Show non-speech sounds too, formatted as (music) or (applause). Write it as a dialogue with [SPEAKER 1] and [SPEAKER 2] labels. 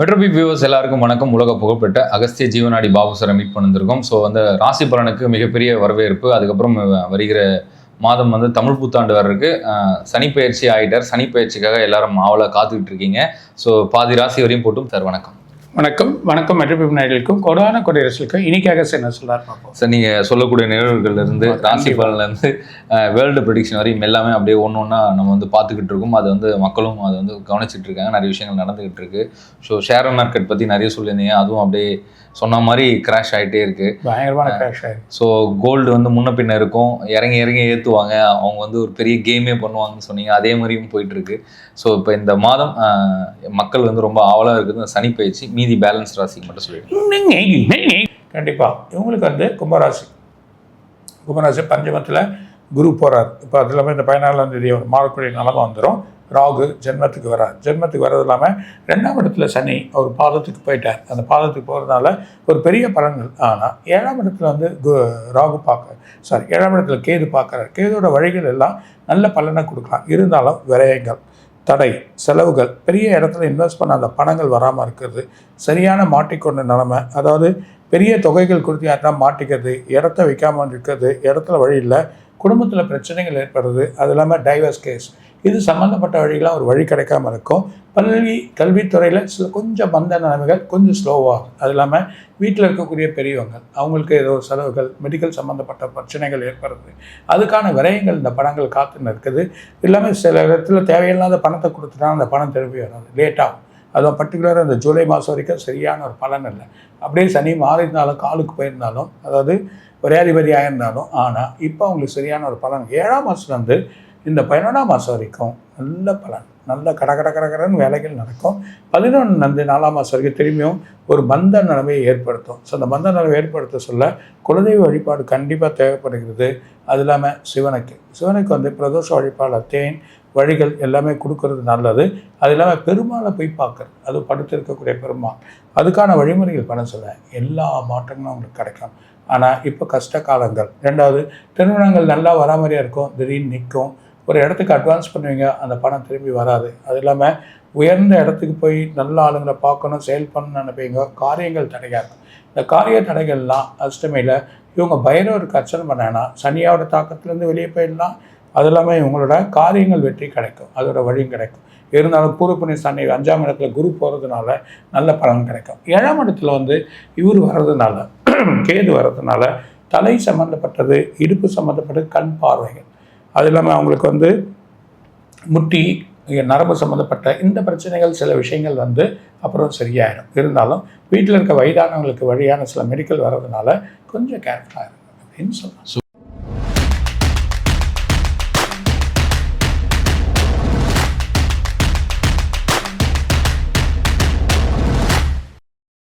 [SPEAKER 1] மெட்ரோபி viewers எல்லாருக்கும் வணக்கம். உலக புகழ்பெற்ற அகஸ்திய ஜீவனாடி பாபு சாரை மீட் பண்ணிருக்கோம் ஸோ வந்து ராசி பலனுக்கு மிகப்பெரிய வரவேற்பு. அதுக்கப்புறம் வருகிற மாதம் வந்து தமிழ் புத்தாண்டு வர்றதுக்கு அஹ், சனி பயிற்சி ஆகிட்டார் சனி பயிற்சிக்காக எல்லாரும் மாவில் காத்துக்கிட்டு இருக்கீங்க. ஸோ பாதி ராசி வரையும் போட்டும் சார் வணக்கம்.
[SPEAKER 2] வணக்கம். வணக்கம் மெட்ரோபிப் நாயர்களுக்கும் கொடான கொடியரசுக்கும் இன்னைக்காக என்ன சொல்லார் பார்ப்போம்.
[SPEAKER 1] சார் நீங்கள் சொல்லக்கூடிய நிகழ்வுகள்ல இருந்து
[SPEAKER 2] ஆமா,
[SPEAKER 1] ராசி. பலன்லேருந்து வேர்ல்டு ப்ரொடிக்ஷன் வரையும் எல்லாமே அப்படியே ஒன்று ஒன்றா நம்ம வந்து பார்த்துக்கிட்டு இருக்கோம். அது வந்து மக்களும் அதை வந்து கவனிச்சிட்டு இருக்காங்க. நிறைய விஷயங்கள் நடந்துகிட்டு இருக்கு. ஸோ ஷேர் மார்க்கெட் பற்றி நிறைய சொல்லியிருந்தீங்க. அதுவும் அப்படியே சொன்ன மாதிரி கிராஷ் ஆகிட்டே இருக்கு.
[SPEAKER 2] பயங்கரமான கிராஷ் ஆயிருக்கு.
[SPEAKER 1] ஸோ கோல்டு வந்து முன்ன பின்ன இருக்கும். இறங்கி இறங்கி ஏற்றுவாங்க அவங்க வந்து ஒரு பெரிய கேமே பண்ணுவாங்கன்னு சொன்னீங்க. அதே மாதிரியும் போயிட்டு இருக்கு. ஸோ இப்போ இந்த மாதம் மக்கள் வந்து ரொம்ப ஆவலாக இருக்குது சனி பயிற்சி. மீதி பேலன்ஸ் ராசிக்கு மட்டும் சொல்லிடுங்க.
[SPEAKER 2] கண்டிப்பாக இவங்களுக்கு வந்து கும்பராசி. கும்பராசி பஞ்சமத்தில் குரு போகிறார் இப்போ அது இல்லாமல் இந்த பதினாலாம் தேதி ஒரு மாறக்கூடிய நிலமை வந்துடும் ராகு ஜென்மத்துக்கு வரார். ஜென்மத்துக்கு வர்றது இல்லாமல் ரெண்டாம் இடத்துல சனி அவர் பாதத்துக்கு போயிட்டார். அந்த பாதத்துக்கு போகிறதுனால ஒரு பெரிய பலன்கள். ஆனால் ஏழாம் இடத்துல வந்து கு ராகு பார்க்க சாரி ஏழாம் இடத்துல கேது பார்க்குறார். கேதோட வழிகள் எல்லாம் நல்ல பலனை கொடுக்கலாம். இருந்தாலும் விரயங்கள். தடை செலவுகள் பெரிய இடத்துல இன்வெஸ்ட் பண்ண அந்த பணங்கள் வராமல் இருக்கிறது சரியான மாட்டிக்கொண்ட நிலைமை அதாவது பெரிய தொகைகள் கொடுத்து யாருன்னா மாட்டிக்கிறது இடத்த வைக்காமல் இருக்கிறது இடத்துல வழி இல்லை குடும்பத்தில் பிரச்சனைகள் ஏற்படுறது அது இல்லாமல் டைவர்ஸ் கேஸ் இது சம்மந்தப்பட்ட வழிகளாக ஒரு வழி கிடைக்காம இருக்கும். பள்ளி கல்வித்துறையில் சில கொஞ்சம் மந்த நிலைமைகள் கொஞ்சம் ஸ்லோவாகும் அது இல்லாமல் வீட்டில் இருக்கக்கூடிய பெரியவங்க அவங்களுக்கு ஏதோ செலவுகள் மெடிக்கல் சம்மந்தப்பட்ட பிரச்சனைகள் ஏற்படுறது அதுக்கான விரயங்கள் இந்த பணங்கள் காத்துன்னு இருக்குது இல்லாமல் சில இடத்துல தேவையில்லாத பணத்தை கொடுத்துட்டா அந்த பணம் திரும்பி வராது. லேட்டாகும் அதுவும் பர்டிகுலராக இந்த ஜூலை மாதம் வரைக்கும் சரியான ஒரு பலன் இல்லை. அப்படியே சனி மாறியிருந்தாலும் காலுக்கு போயிருந்தாலும் அதாவது ஒரே அதிபதியாக இருந்தாலும் ஆனால் இப்போ அவங்களுக்கு சரியான ஒரு பலன். ஏழாம் மாதத்துலேருந்து வந்து இந்த பதினொன்றாம் மாதம் வரைக்கும் நல்ல பலன் நல்ல கட கட கட வேலைகள் நடக்கும். பதினொன்று வந்து நாலாம் மாதம் வரைக்கும் திரும்பியும் ஒரு பந்த நிலைமையை ஏற்படுத்தும். ஸோ அந்த பந்த நிலைமை ஏற்படுத்த சொல்ல குலதெய்வ வழிபாடு கண்டிப்பாக தேவைப்படுகிறது. அது இல்லாமல் சிவனுக்கு. சிவனுக்கு வந்து பிரதோஷ வழிபாடு தேன் வழிகள் எல்லாமே கொடுக்கறது நல்லது. அது இல்லாமல் பெருமாளை போய் பார்க்கறது. அது படுத்திருக்கக்கூடிய பெருமாள். அதுக்கான வழிமுறைகள் பண்ண சொல்ல எல்லா மாற்றங்களும் உங்களுக்கு கிடைக்கும். ஆனால் இப்போ கஷ்ட காலங்கள். ரெண்டாவது திருமணங்கள் நல்லா வரா இருக்கும். திடீர்னு நிற்கும். ஒரு இடத்துக்கு அட்வான்ஸ் பண்ணுவீங்க அந்த பணம் திரும்பி வராது. அது இல்லாமல் உயர்ந்த இடத்துக்கு போய் நல்ல ஆளுங்களை பார்க்கணும் செயல் பண்ணணும்னு நினைப்பீங்க. காரியங்கள் தடையாக இருக்கும் இந்த காரிய தடைகள்லாம் அஷ்டமியில் இவங்க பைரவருக்கு அர்ச்சனை பண்ணேன்னா சனியாவோட தாக்கத்துலேருந்து வெளியே போயிடலாம். அது இல்லாமல் இவங்களோட காரியங்கள் வெற்றி கிடைக்கும். அதோட வழியும் கிடைக்கும். இருந்தாலும் பூர்வ சனி அஞ்சாம் இடத்துல குரு போகிறதுனால நல்ல பலன் கிடைக்கும். ஏழாம் இடத்துல வந்து இவர் வர்றதுனால (clears throat) கேது வர்றதுனால தலை சம்மந்தப்பட்டது இடுப்பு சம்மந்தப்பட்டது கண் பார்வைகள். அது இல்லாமல் அவங்களுக்கு வந்து முட்டி நரம்பு சம்மந்தப்பட்ட இந்த பிரச்சனைகள் சில விஷயங்கள் வந்து அப்புறம் சரியாயிடும். இருந்தாலும் வீட்டில் இருக்க வயதானவங்களுக்கு வழியான சில மெடிக்கல் வர்றதுனால கொஞ்சம் கேர்ஃபுல்லாக இருக்கும் அப்படின்னு சொல்லலாம்